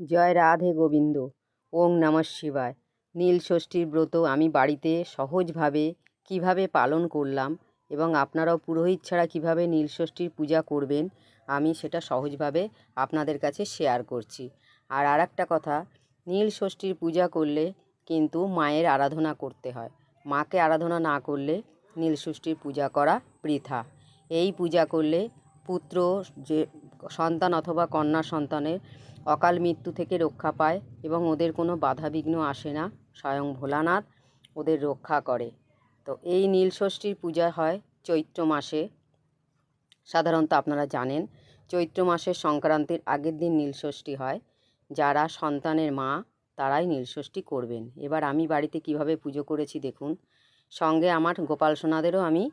জয় রাধে গোবিন্দ, ওং নমঃ শিবায়। নীল ষষ্ঠীর ব্রত আমি বাড়িতে সহজভাবে কীভাবে পালন করলাম এবং আপনারাও পুরোহিত ছাড়া কীভাবে নীল ষষ্ঠীর পূজা করবেন, আমি সেটা সহজভাবে আপনাদের কাছে শেয়ার করছি। আর আর একটা কথা, নীল ষষ্ঠীর পূজা করলে কিন্তু মায়ের আরাধনা করতে হয়। মাকে আরাধনা না করলে নীল ষষ্ঠীর পূজা করা বৃথা। এই পূজা করলে পুত্র যে সন্তান অথবা কন্যা সন্তানের অকাল মৃত্যু থেকে রক্ষা পায় এবং ওদের কোনো বাধাবিঘ্ন আসে না, স্বয়ং ভোলানাথ ওদের রক্ষা করে। তো এই নীলষষ্ঠীর পূজা হয় চৈত্র মাসে। সাধারণত আপনারা জানেন, চৈত্র মাসের সংক্রান্তির আগের দিন নীলষষ্ঠী হয়। যারা সন্তানের মা, তারাই নীলষষ্ঠী করবেন। এবার আমি বাড়িতে কীভাবে পুজো করেছি দেখুন। সঙ্গে আমার গোপাল সোনাদেরও আমি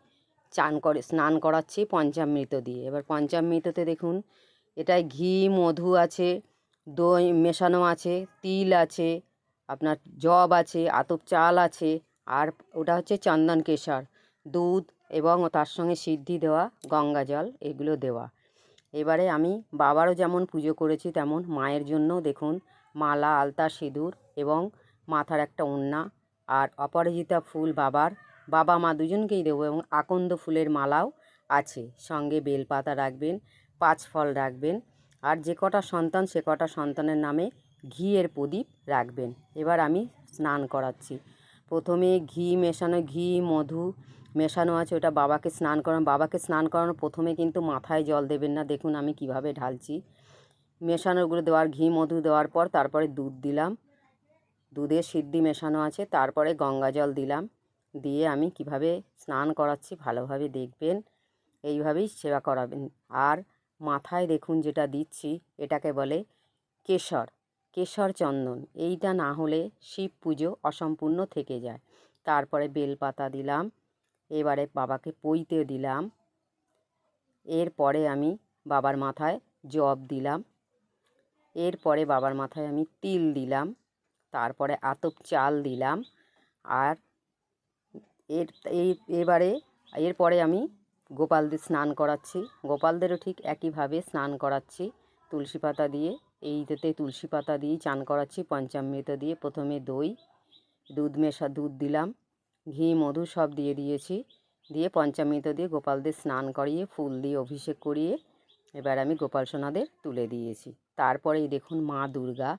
চান করে, স্নান করাচ্ছি পঞ্চামৃত দিয়ে। এবার পঞ্চামৃততে দেখুন, এটায় ঘি, মধু আছে দই মেশানো আছে, তিল আছে, আপনার জব আছে, আতপ চাল আছে, আর ওটা হচ্ছে চন্দন কেশর। দুধ এবং তার সঙ্গে সিদ্ধি দেওয়া, গঙ্গা জল, এগুলো দেওয়া। এবারে আমি বাবারও যেমন পুজো করেছি, তেমন মায়ের জন্য দেখুন, মালা, আলতা, সিঁদুর এবং মাথার একটা ওড়না আর অপরাজিতা ফুল বাবার, বাবা মা দুজনকেই দেবো এবং আকন্দ ফুলের মালাও আছে। সঙ্গে বেলপাতা রাখবেন পাঁচ ফল রাখবেন আর যে কটা সন্তান, সে কটা সন্তানের নামে ঘিয়ের প্রদীপ রাখবেন। এবার আমি স্নান করাচ্ছি। প্রথমে ঘি মেশানো, ঘি, মধু মেশানো আছে, ওটা বাবাকে স্নান করানো। বাবাকে স্নান করানো প্রথমে কিন্তু মাথায় জল দেবেন না। দেখুন আমি কীভাবে ঢালছি। মেশানোগুলো দেওয়ার, ঘি, মধু দেওয়ার পর তারপরে দুধ দিলাম। দুধে সিদ্ধি মেশানো আছে, তারপরে গঙ্গা জল দিলাম। দিয়ে আমি কীভাবে স্নান করাচ্ছি ভালোভাবে দেখবেন, এইভাবেই সেবা করাবেন। আর মাথায় দেখুন যেটা দিচ্ছি, এটাকে বলে কেশর কেশর চন্দন। এইটা না হলে শিব পুজো অসম্পূর্ণ থেকে যায়। তারপরে বেলপাতা দিলাম, এবারে বাবাকে পইতে দিলাম। এরপরে আমি বাবার মাথায় জব দিলাম। এরপরে বাবার মাথায় আমি তিল দিলাম। তারপরে আতপ চাল দিলাম। আর এর এবারে, এরপরে আমি গোপালদের স্নান করাচ্ছি। গোপালদেরও ঠিক একইভাবে স্নান করাচ্ছি। তুলসী পাতা দিয়ে এইটাতে তুলসী পাতা দিয়েই চান করাচ্ছি, পঞ্চামৃত দিয়ে, প্রথমে দই, দুধ মেশা, দুধ দিলাম, ঘি, মধু সব দিয়ে দিয়েছি। দিয়ে পঞ্চামৃত দিয়ে গোপালদের স্নান করিয়ে, ফুল দিয়ে অভিষেক করিয়ে, এবার আমি গোপাল সোনাদের তুলে দিয়েছি। তারপরেই দেখুন মা দুর্গা,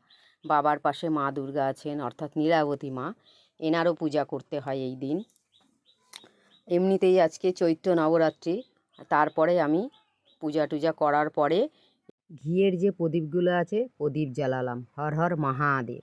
বাবার পাশে মা দুর্গা আছেন, অর্থাৎ নীলাবতী মা। এনারও পূজা করতে হয় এই দিন। এমনিতেই আজকে চৈত্র নবরাত্রি, তারপরে আমি পূজা টুজা করার পরে ঘিয়ের যে প্রদীপগুলো আছে, প্রদীপ জ্বালালাম। হর হর মহাদেব।